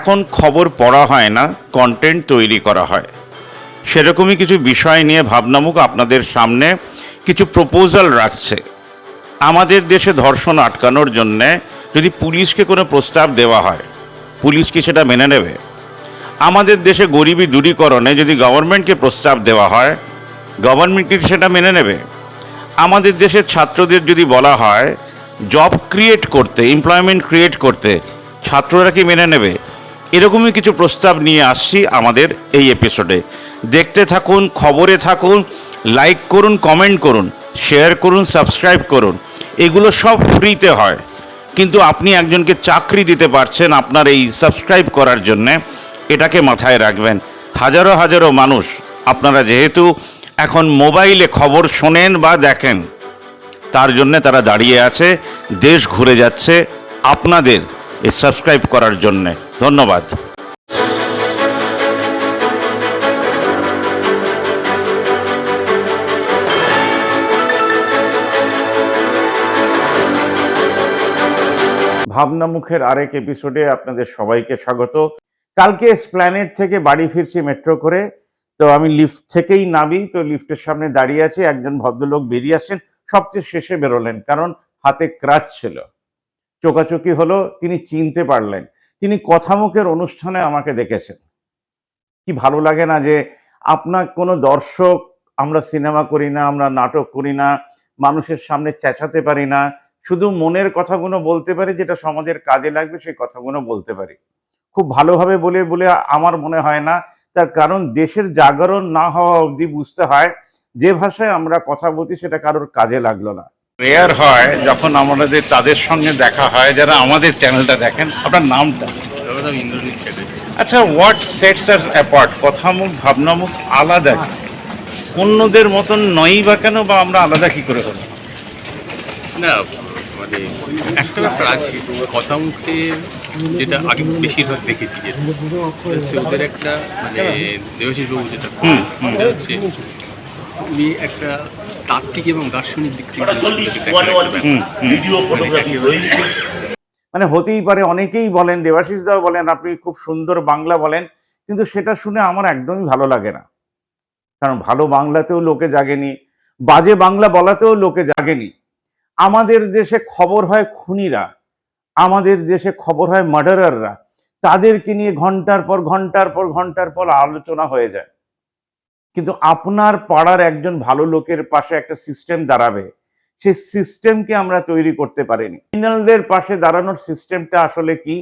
এখন খবর পড়া হয় না কন্টেন্ট তৈরি করা হয়। সেরকমই কিছু বিষয় নিয়ে ভাবনামুখ আপনাদের সামনে কিছু প্রপোজাল রাখছে। আমাদের দেশে ধর্ষণ আটকানোর জন্যে যদি পুলিশকে কোনো প্রস্তাব দেওয়া হয়, পুলিশ কি সেটা মেনে নেবে? আমাদের দেশে গরিবী দূরীকরণে যদি গভর্নমেন্টকে প্রস্তাব দেওয়া হয় গভর্নমেন্ট কি সেটা মেনে নেবে? আমাদের দেশের ছাত্রদের যদি বলা হয় জব ক্রিয়েট করতে এমপ্লয়মেন্ট ক্রিয়েট করতে, ছাত্ররা কি মেনে নেবে? এরকমই কিছু প্রস্তাব নিয়ে আসছি আমাদের এই এপিসোডে দেখতে থাকুন, খবরে থাকুন লাইক করুন কমেন্ট করুন শেয়ার করুন সাবস্ক্রাইব করুন। এগুলো সব ফ্রিতে হয়। কিন্তু আপনি একজনকে চাকরি দিতে পারছেন আপনার এই সাবস্ক্রাইব করার জন্যে, এটাকে মাথায় রাখবেন। হাজারো হাজারো মানুষ, আপনারা যেহেতু এখন মোবাইলে খবর শোনেন বা দেখেন, তার জন্য তারা দাঁড়িয়ে আছে, দেশ ঘুরে যাচ্ছে আপনাদের এই সাবস্ক্রাইব করার জন্যে। ধন্যবাদ। ভাবনা মুখের আরেক এপিসোডে আপনাদের সবাইকে স্বাগত। কালকে স্প্ল্যানেট থেকে বাড়ি ফিরছি মেট্রো করে। তো আমি লিফট থেকেই নামি, তো লিফটের সামনে দাঁড়িয়ে আছে। একজন ভদ্রলোক বেরিয়ে আসেন সবচেয়ে শেষে বেরোলেন, কারণ হাতে ক্রাচ ছিল। চোকাচোকি হলো, তিনি চিনতে পারলেন। তিনি কথামুখের অনুষ্ঠানে আমাকে দেখেছেন। কি ভালো লাগে না যে আপনার কোনো দর্শক, আমরা সিনেমা করি না, আমরা নাটক করি না, মানুষের সামনে চেঁচাতে পারি না, শুধু মনের কথাগুলো বলতে পারি যেটা সমাজের কাজে লাগবে সেই কথাগুলো বলতে পারি। খুব ভালোভাবে বলে বলে আমার মনে হয় না, তার কারণ দেশের জাগরণ না হওয়া অবধি বুঝতে হয় যে ভাষায় আমরা কথা বলছি সেটা কারোর কাজে লাগল না। রেয়ার হয় যখন আমাদের তাদের সঙ্গে দেখা হয় যারা আমাদের চ্যানেলটা দেখেন আপনার নামটা? আচ্ছা হোয়াট সেটস আর অ্যাপার্ট কথামুখ ভাবনামুখ আলাদা অন্যদের মতন নই বা কেন বা আমরা আলাদা কি করে হলো না মানে একটা ব্যাপার আছে কথা মুখে যেটা আগে বেশিরভাগ দেখেছি যেটা হচ্ছে ওদের একটা মানে দেবশিস বাবু যেটা। হচ্ছে উনি একটা তাত্ত্বিক এবং দার্শনিক দিক থেকে। মানে মানে হতেই পারে অনেকেই বলেন দেবাশিস দাও বলেন আপনি খুব সুন্দর বাংলা বলেন কিন্তু সেটা শুনে আমার একদমই ভালো লাগে না। কারণ ভালো বাংলাতেও লোকে জাগেনি বাজে বাংলা বলাতেও লোকে জাগেনি। আমাদের দেশে খবর হয় খুনিরা আমাদের দেশে খবর হয় মার্ডারাররা তাদেরকে নিয়ে ঘণ্টার পর ঘণ্টার পর ঘণ্টার পর আলোচনা হয়ে যায়। কিন্তু আপনার পাড়ার একজন ভালো লোকের পাশে একটা সিস্টেম দাঁড়াবে। সেই সিস্টেমকে আমরা তৈরি করতে পারিনি। ক্রিমিনালদের পাশে দাঁড়ানোর সিস্টেমটা আসলে কি?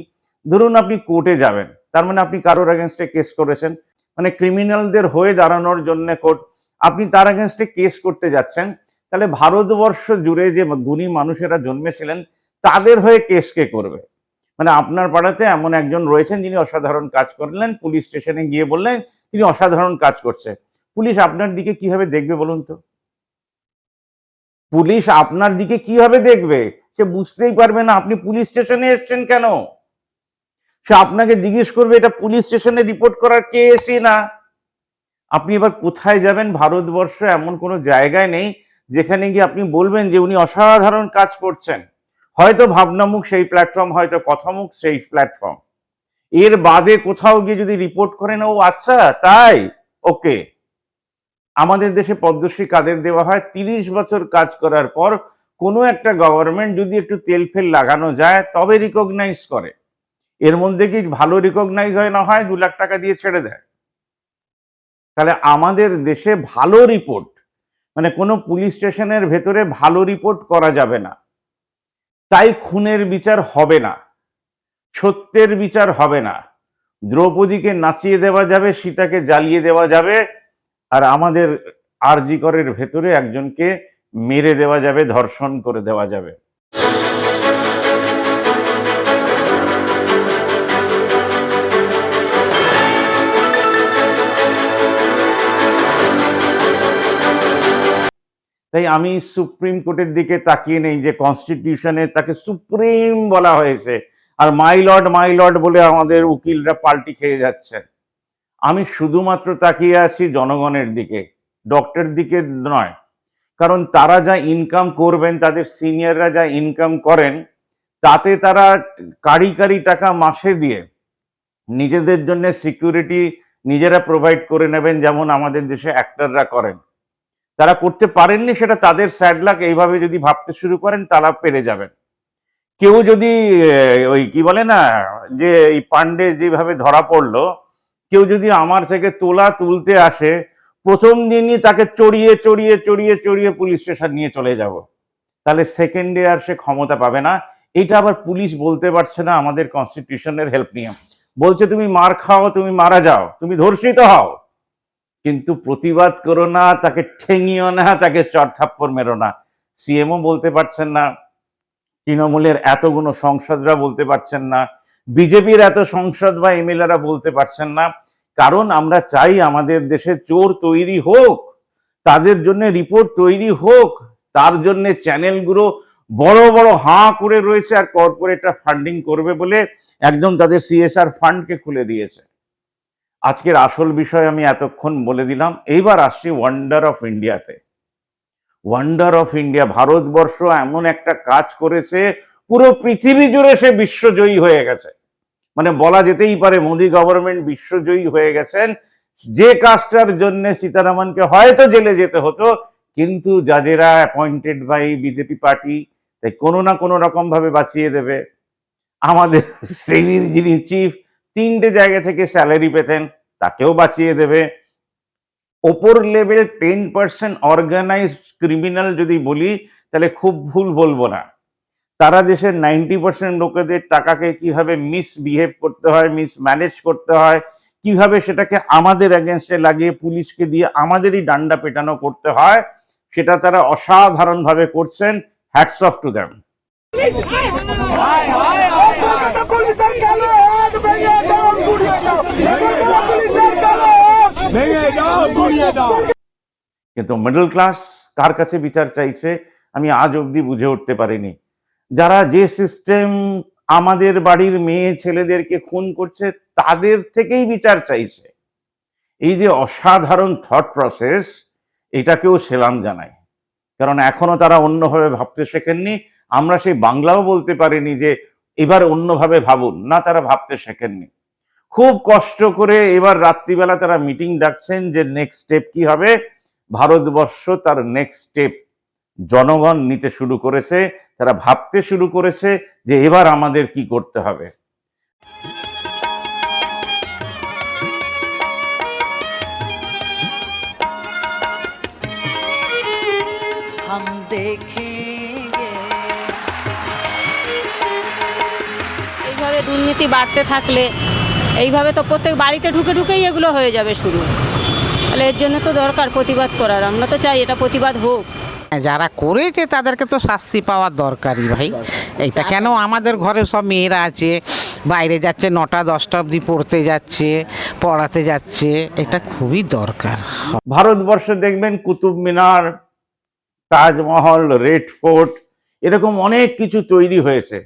ধরুন আপনি কোর্টে যাবেন, তার মানে আপনি কারোর এগেনস্টে কেস করেছেন। মানে ক্রিমিনালদের হয়ে দাঁড়ানোর জন্য কোর্ট আপনি তার এগেনস্টে কেস করতে যাচ্ছেন। তাহলে ভারতবর্ষ জুড়ে যে গুণী মানুষেরা জন্মেছিলেন, তাদের হয়ে কেস কে করবে? মানে আপনার পাড়াতে এমন একজন রয়েছেন যিনি অসাধারণ কাজ করলেন, পুলিশ স্টেশনে গিয়ে বললেন, তিনি অসাধারণ কাজ করছে। পুলিশ আপনার দিকে কীভাবে দেখবে বলুন তো? পুলিশ আপনার দিকে কীভাবে দেখবে? সে বুঝতেই পারবে না, আপনি পুলিশ স্টেশনে এসছেন কেন? সে আপনাকে জিজ্ঞেস করবে, এটা পুলিশ স্টেশনে রিপোর্ট করার কে এসে না? আপনি এবার কোথায় যাবেন? ভারতবর্ষ এমন কোনো জায়গায় নেই যেখানে গিয়ে আপনি বলবেন যে উনি অসাধারণ কাজ করছেন। হয়তো ভাবনামুখ সেই প্ল্যাটফর্ম হয়তো কথামুখ সেই প্ল্যাটফর্ম এর বাদে কোথাও গিয়ে যদি রিপোর্ট করেন, ও আচ্ছা তাই? ওকে আমাদের দেশে পদ্মশ্রী কাদের দেওয়া হয়? তিরিশ বছর কাজ করার পর কোনো একটা গভর্নমেন্ট যদি একটু তেল ফেল লাগানো যায়, তবে রিকগনাইজ করে। এর মধ্যে কি ভালো রিকগনাইজ হয় না হয়? দু লাখ টাকা দিয়ে ছেড়ে দেয়। তাহলে আমাদের দেশে ভালো রিপোর্ট মানে কোনো পুলিশ স্টেশনের ভেতরে ভালো রিপোর্ট করা যাবে না। তাই খুনের বিচার হবে না। সত্যের বিচার হবে না। দ্রৌপদীকে নাচিয়ে দেওয়া যাবে, সীতাকে জ্বালিয়ে দেওয়া যাবে। আর আমাদের আরজি করের ভেতরে একজনকে মেরে দেওয়া যাবে, ধর্ষণ করে দেওয়া যাবে। তাই আমি সুপ্রিম কোর্টের দিকে তাকিয়ে নেই যে কনস্টিটিউশনে তাকে সুপ্রিম বলা হয়েছে। আর মাই লর্ড মাই লর্ড বলে আমাদের উকিলরা পাল্টি খেয়ে যাচ্ছে আমি শুধুমাত্র তাকিয়ে আছি জনগণের দিকে ডক্টর দিকে নয়। কারণ তারা যা ইনকাম করবেন, তাদের সিনিয়ররা যা ইনকাম করেন, তাতে তারা কারি কারি টাকা মাসে দিয়ে নিজেদের জন্য সিকিউরিটি নিজেরা প্রোভাইড করে নেবেন, যেমন আমাদের দেশে অ্যাক্টররা করেন। তারা করতে পারেননি সেটা তাদের স্যাডলাক এইভাবে যদি ভাবতে শুরু করেন, তারা পেরে যাবেন। কেউ যদি ওই কি বলে না, যে এই পান্ডে যেভাবে ধরা পড়ল কেউ যদি আমার থেকে তোলা তুলতে আসে, প্রথম দিনই তাকে চড়িয়ে চড়িয়ে চড়িয়ে চড়িয়ে পুলিশ স্টেশন নিয়ে চলে যাব। তাহলে সেকেন্ডে আর সে ক্ষমতা পাবে না। এটা আবার পুলিশ বলতে পারছে না, আমাদের কনস্টিটিউশনের হেল্প নিয়ে। বলছে, তুমি মার খাও, তুমি মারা যাও, তুমি ধর্ষিত হও। কিন্তু প্রতিবাদ করো না, তাকে ঠেঙিও না, তাকে চর থাপ্পড় মেরো না। সিএমও বলতে পারছেন না, তৃণমূলের এতগুলো সংসদরা বলতে পারছেন না বিজেপির এত সংসদ বা এমএলএরা বলতে পারছেন না। কারণ আমরা চাই আমাদের দেশে চোর তৈরি হোক, তাদের জন্য রিপোর্ট তৈরি হোক, তার জন্য চ্যানেলগুলো বড় বড় হাঁ করে রয়েছে আর কর্পোরেটরা ফান্ডিং করবে বলে একদম তাদের সিএসআর ফান্ডকে খুলে দিয়েছে। আজকের আসল বিষয় আমি এতক্ষণ বলে দিলাম। এইবার আসছি ওয়ান্ডার অফ ইন্ডিয়াতে ওয়ান্ডার অফ ইন্ডিয়া ভারতবর্ষ এমন একটা কাজ করেছে, পুরো পৃথিবী জুড়ে সে বিশ্বজয়ী হয়ে গেছে। মানে বলা যেতেই পারে মোদি গভর্নমেন্ট বিশ্বজয়ী হয়ে গেছেন। যে কাজটার জন্য সীতারামনকে হয়তো জেলে যেতে হতো, কিন্তু জাজেরা অ্যাপয়েন্টেড বাই বিজেপি পার্টি তাই কোনো না কোনো রকম ভাবে বাঁচিয়ে দেবে। আমাদের শ্রেণির যিনি চিফ তিনটে জায়গা থেকে স্যালারি পেতেন, তাকেও বাঁচিয়ে দেবে। ওপর level ten percent organised criminal যদি বলি, তাহলে খুব ভুল বলব না। তারা দেশের নাইনটি পার্সেন্ট লোকেদের টাকাকে কীভাবে মিসবিহেভ করতে হয় মিসম্যানেজ করতে হয়, কীভাবে সেটাকে আমাদের অ্যাগেনস্টে লাগিয়ে পুলিশকে দিয়ে আমাদেরই ডান্ডা পেটানো করতে হয়, সেটা তারা অসাধারণভাবে করছেন। হ্যাটস অফ টু দ্যাম কিন্তু মিডল ক্লাস কার কাছে বিচার চাইছে? আমি আজ অবধি বুঝে উঠতে পারিনি। যারা যে সিস্টেম আমাদের বাড়ির মেয়ে ছেলেদেরকে খুন করছে, তাদের থেকেই বিচার চাইছে। এই যে অসাধারণ থট প্রসেস এটাকেও সেলাম জানাই কারণ এখনও তারা অন্যভাবে ভাবতে শেখেননি। আমরা সেই বাংলাও বলতে পারিনি যে এবার অন্যভাবে ভাবুন। না, তারা ভাবতে শেখেননি। খুব কষ্ট করে এবার রাত্রিবেলা তারা মিটিং ডাকছেন যে নেক্সট স্টেপ কি হবে? ভারতবর্ষ তার নেক্সট স্টেপ জনগণ নিতে শুরু করেছে তারা ভাবতে শুরু করেছে যে এবার আমাদের কি করতে হবে हम देखेंगे এইভাবে দুর্নীতি বাড়তে থাকলে এইভাবে তো প্রত্যেক বাড়িতে ঢুকে ঢুকেই এগুলো হয়ে যাবে শুরু তাহলে এর জন্য তো দরকার প্রতিবাদ করার আমরা তো চাই এটা প্রতিবাদ হোক যারা করেছে তাদেরকে তো শাস্তি পাওয়ার দরকারই ভাই। এটা কেন আমাদের ঘরে সব মেয়েরা আছে, বাইরে যাচ্ছে, নটা, দশটা অবধি পড়তে যাচ্ছে, পড়াতে যাচ্ছে, এটা খুবই দরকার। ভারতবর্ষে দেখবেন কুতুব মিনার, তাজমহল, রেড ফোর্ট, এরকম অনেক কিছু তৈরি হয়েছে।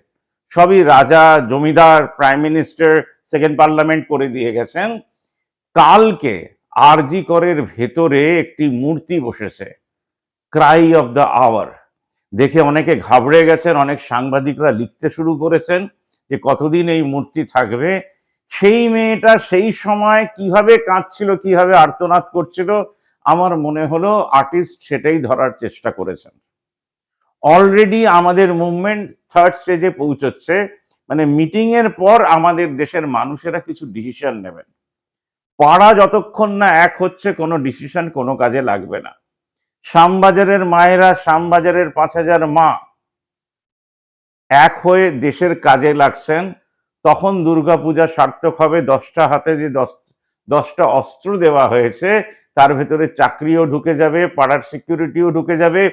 সবই রাজা, জমিদার, প্রাইম মিনিস্টার, সেকেন্ড পার্লামেন্ট করে দিয়ে গেছেন। কালকে আরজি করের ভেতরে একটি মূর্তি বসেছে। ক্রাই অফ দ্য আওয়ার দেখে অনেকে ঘাবড়ে গেছেন, অনেক সাংবাদিকরা লিখতে শুরু করেছেন যে কতদিন এই মূর্তি থাকবে? সেই মেয়েটা সেই সময় কীভাবে কাঁদছিল, কীভাবে আর্তনাদ করছিল, আমার মনে হলো আর্টিস্ট সেটাই ধরার চেষ্টা করেছেন। অলরেডি আমাদের মুভমেন্ট থার্ড স্টেজে পৌঁছচ্ছে মানে মিটিং এর পর আমাদের দেশের মানুষেরা কিছু ডিসিশন নেবেন। পাড়া যতক্ষণ না এক হচ্ছে, কোনো ডিসিশন কোনো কাজে লাগবে না। শ্যামবাজারের মায়েরা শ্যামবাজারের পাঁচ হাজার মা এক হয়ে দেশের কাজে লাগছেন, তখন দুর্গাপূজা সার্থক হবে। দশটা হাতে যে দশ, দশটা অস্ত্র দেওয়া হয়েছে, তার ভেতরে চাকরিও ঢুকে যাবে, পাড়ার সিকিউরিটিও ঢুকে যাবে,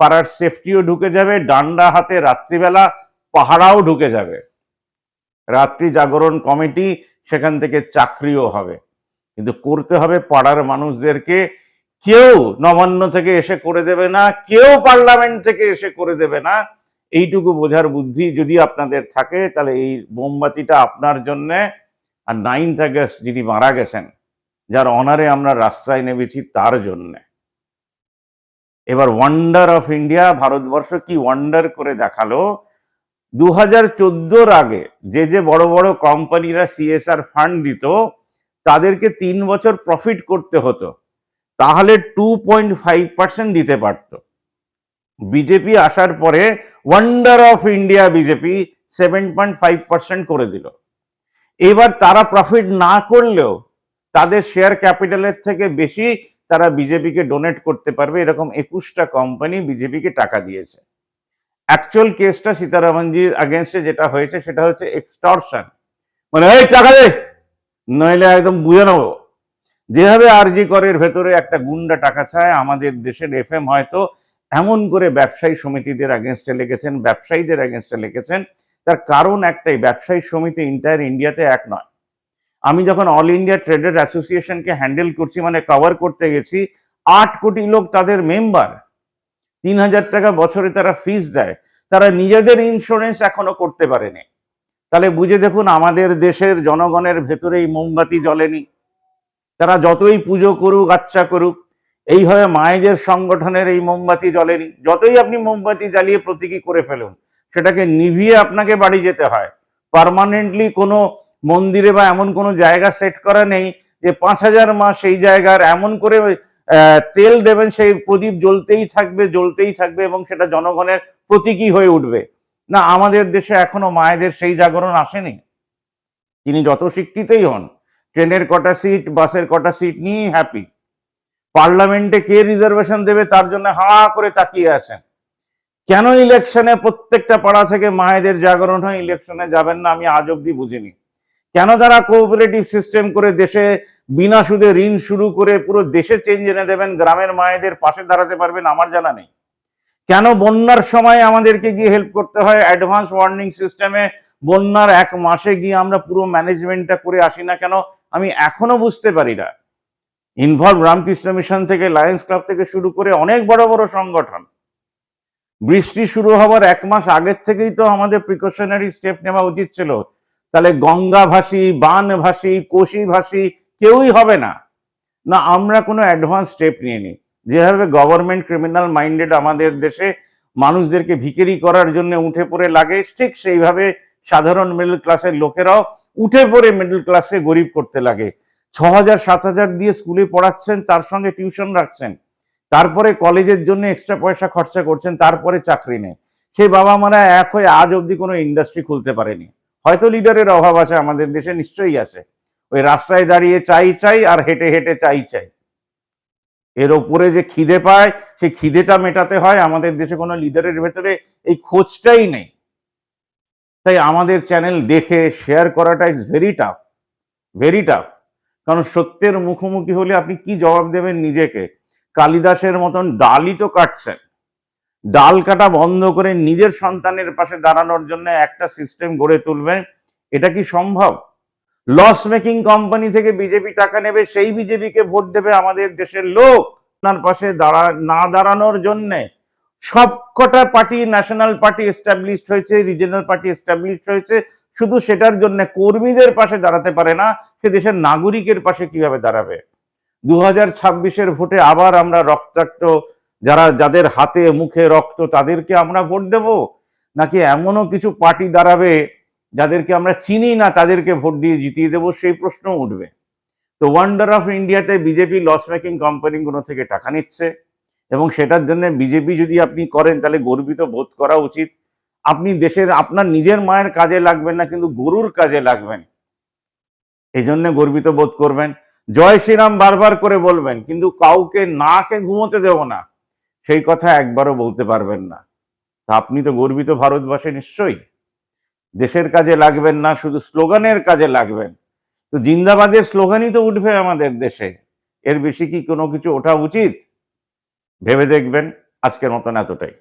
পাড়ার সেফটিও ঢুকে যাবে, ডান্ডা হাতে রাত্রিবেলা পাহারাও ঢুকে যাবে। রাত্রি জাগরণ কমিটি, সেখান থেকে চাকরিও হবে। কিন্তু করতে হবে পাড়ার মানুষদেরকে কেউ নবান্ন থেকে এসে করে দেবে না, কেউ পার্লামেন্ট থেকে এসে করে দেবে না। এইটুকু বোঝার বুদ্ধি যদি আপনাদের থাকে, তাহলে এই মোমবাতিটা আপনার জন্যে। আর নাইন্থ আগস্ট যিনি মারা গেছেন, যার অনারে আমরা রাস্তায় নেমেছি তার জন্যে। এবার ওয়ান্ডার অফ ইন্ডিয়া ভারতবর্ষ কি ওয়ান্ডার করে দেখাল? দু হাজার আগে যে যে বড় বড় কোম্পানিরা সিএসআর ফান্ড দিত, তাদেরকে তিন বছর প্রফিট করতে হতো। তাহলে টু পয়েন্ট ফাইভ পার্সেন্ট দিতে পারতো। বিজেপি আসার পরে wonder of India BJP seven point five percent করে দিল। এবার তারা প্রফিট না করলেও তাদের শেয়ার ক্যাপিটালের থেকে বেশি তারা বিজেপিকে ডোনেট করতে পারবে, এরকম একুশটা কোম্পানি বিজেপিকে টাকা দিয়েছে। অ্যাকচুয়াল কেসটা সীতারামনজির আগেনস্টে যেটা হয়েছে সেটা হচ্ছে এক্সটর্শন মানে এই, টাকা দে! নইলে একদম বুঝে নেব। যেভাবে আরজি করের ভেতরে একটা গুন্ডা টাকা চায়, আমাদের দেশের এফএম হয়তো এমন করে ব্যবসায়ী সমিতিদের আগেনস্টে লিখেছেন ব্যবসায়ীদের আগেনস্টে লিখেছেন তার কারণ একটাই, ব্যবসায়ী সমিতি ইন্টায়ার ইন্ডিয়াতে এক নয়। আমি যখন অল ইন্ডিয়া ট্রেডার অ্যাসোসিয়েশনকে হ্যান্ডেল করছি মানে কভার করতে গেছি, আট কোটি লোক তাদের মেম্বার তিন হাজার টাকা বছরে তারা ফিস দেয়। তারা নিজেদের ইন্স্যুরেন্স এখনও করতে পারেনি। তাহলে বুঝে দেখুন, আমাদের দেশের জনগণের ভেতরে এই মোমবাতি জ্বলেনি। তারা যতই পুজো করুক আচ্ছা করুক এইভাবে মায়েদের সংগঠনের এই মোমবাতি জ্বলেনি। যতই আপনি মোমবাতি জ্বালিয়ে প্রতীকী করে ফেলুন, সেটাকে নিভিয়ে আপনাকে বাড়ি যেতে হয়। পার্মানেন্টলি কোনো মন্দিরে বা এমন কোনো জায়গা সেট করা নেই যে পাঁচ হাজার মাস সেই জায়গার এমন করে তেল দেবেন, সেই প্রদীপ জ্বলতেই থাকবে জ্বলতেই থাকবে এবং সেটা জনগণের প্রতীকী হয়ে উঠবে। না, আমাদের দেশে এখনও মায়েদের সেই জাগরণ আসেনি। তিনি যত শিক্ষিতই হন ট্রেনের কটা সিট, বাসের কটা সিট নিয়েই হ্যাপি পার্লামেন্টে কে রিজার্ভেশন দেবে তার জন্য হা করে তাকিয়ে আছেন। কেন ইলেকশনে প্রত্যেকটা পাড়া থেকে মায়েদের জাগরণ হয় ইলেকশনে যাবেন না আমি আজ অব্দি বুঝিনি। কেন তারা কোঅপারেটিভ সিস্টেম করে দেশে বিনা সুদে ঋণ শুরু করে পুরো দেশে চেঞ্জ এনে দেবেন, গ্রামের মায়েদের পাশে দাঁড়াতে পারবেন আমার জানা নেই। কেন বন্যার সময় আমাদেরকে গিয়ে হেল্প করতে হয়? অ্যাডভান্স ওয়ার্নিং সিস্টেমে বন্যার এক মাসে গিয়ে আমরা পুরো ম্যানেজমেন্টটা করে আসি না কেন? আমি এখনও বুঝতে পারি না। ইনভলভ রামকৃষ্ণ মিশন থেকে লায়ন্স ক্লাব থেকে শুরু করে অনেক বড় বড় সংগঠন। বৃষ্টি শুরু হওয়ার এক মাস আগের থেকেই তো আমাদের প্রিকশনারি স্টেপ নেওয়া উচিত ছিল। তাহলে গঙ্গা ভাসি, বান ভাসি, কোশি ভাসি কেউই হবে না। না, আমরা কোনো অ্যাডভান্স স্টেপ নিয়ে নিই যেভাবে গভর্নমেন্ট ক্রিমিনাল মাইন্ডেড আমাদের দেশে মানুষদেরকে ভিকেরি করার জন্য উঠে পড়ে লাগে, ঠিক সেইভাবে সাধারণ মিডল ক্লাসের লোকেরাও উঠে পড়ে মিডল ক্লাসে গরিব করতে লাগে। ছ হাজার সাত হাজার দিয়ে স্কুলে পড়াচ্ছেন, তার সঙ্গে টিউশন রাখছেন। তারপরে কলেজের জন্য এক্সট্রা পয়সা খরচা করছেন, তারপরে চাকরি নেই। সেই বাবা মারা এক হয়ে আজ অবধি কোনো ইন্ডাস্ট্রি খুলতে পারেনি। হয়তো লিডারের অভাব আছে, আমাদের দেশে নিশ্চয়ই আছে। ওই রাস্তায় দাঁড়িয়ে চাই চাই আর হেঁটে হেঁটে চাই চাই। এর ওপরে যে খিদে পায়, সেই খিদেটা মেটাতে হয়, আমাদের দেশে কোনো লিডারের ভেতরে এই খোঁজটাই নেই। তাই আমাদের চ্যানেল দেখে শেয়ার করাটা is very tough very tough কারণ সত্যের মুখোমুখি হলে আপনি কি জবাব দেবেন নিজেকে? কালিদাসের মতন ডালই তো কাটছেন। ডাল কাটা বন্ধ করে নিজের সন্তানের পাশে দাঁড়ানোর জন্য একটা সিস্টেম গড়ে তুলবেন, এটা কি সম্ভব? লস মেকিং কোম্পানি থেকে বিজেপি টাকা নেবে, সেই বিজেপিকে ভোট দেবে আমাদের দেশের লোক। আপনার পাশে দাঁড়া, না দাঁড়ানোর জন্যে সবকটা পার্টি ন্যাশনাল পার্টি এস্টাবলিশড হয়েছে রিজনাল পার্টি এস্টাবলিশড হয়েছে, শুধু সেটার জন্য কর্মীদের পাশে দাঁড়াতে পারে না, সে দেশের নাগরিকের পাশে কীভাবে দাঁড়াবে? দু হাজার ভোটে আবার আমরা রক্তাক্ত, যারা, যাদের হাতে, মুখে রক্ত, তাদেরকে আমরা ভোট দেব? নাকি এমনও কিছু পার্টি দাঁড়াবে, যাদেরকে আমরা চিনি না, তাদেরকে ভোট দিয়ে জিতিয়ে দেবো? সেই প্রশ্ন উঠবে। তো ওয়ান্ডার অফ ইন্ডিয়াতে বিজেপি লস মেকিং কোম্পানিগুলো থেকে টাকা নিচ্ছে? এবং সেটার জন্য বিজেপি যদি আপনি করেন, তাহলে গর্বিত বোধ করা উচিত। আপনি দেশের, আপনার নিজের মায়ের কাজে লাগবেন না, কিন্তু গরুর কাজে লাগবেন। এই জন্য গর্বিত বোধ করবেন। জয় শ্রীরাম বারবার করে বলবেন, কিন্তু কাউকে নাকে ঘুমোতে দেব না। সেই কথা একবারও বলতে পারবেন না। তা আপনি তো গর্বিত ভারতবাসী নিশ্চয়ই। দেশের কাজে লাগবেন না, শুধু স্লোগানের কাজে লাগবেন। তো জিন্দাবাদের স্লোগানই তো উঠবে আমাদের দেশে। এর বেশি কি কোনো কিছু ওঠা উচিত? ভেবে দেখবেন আজকের মতন এতটাই।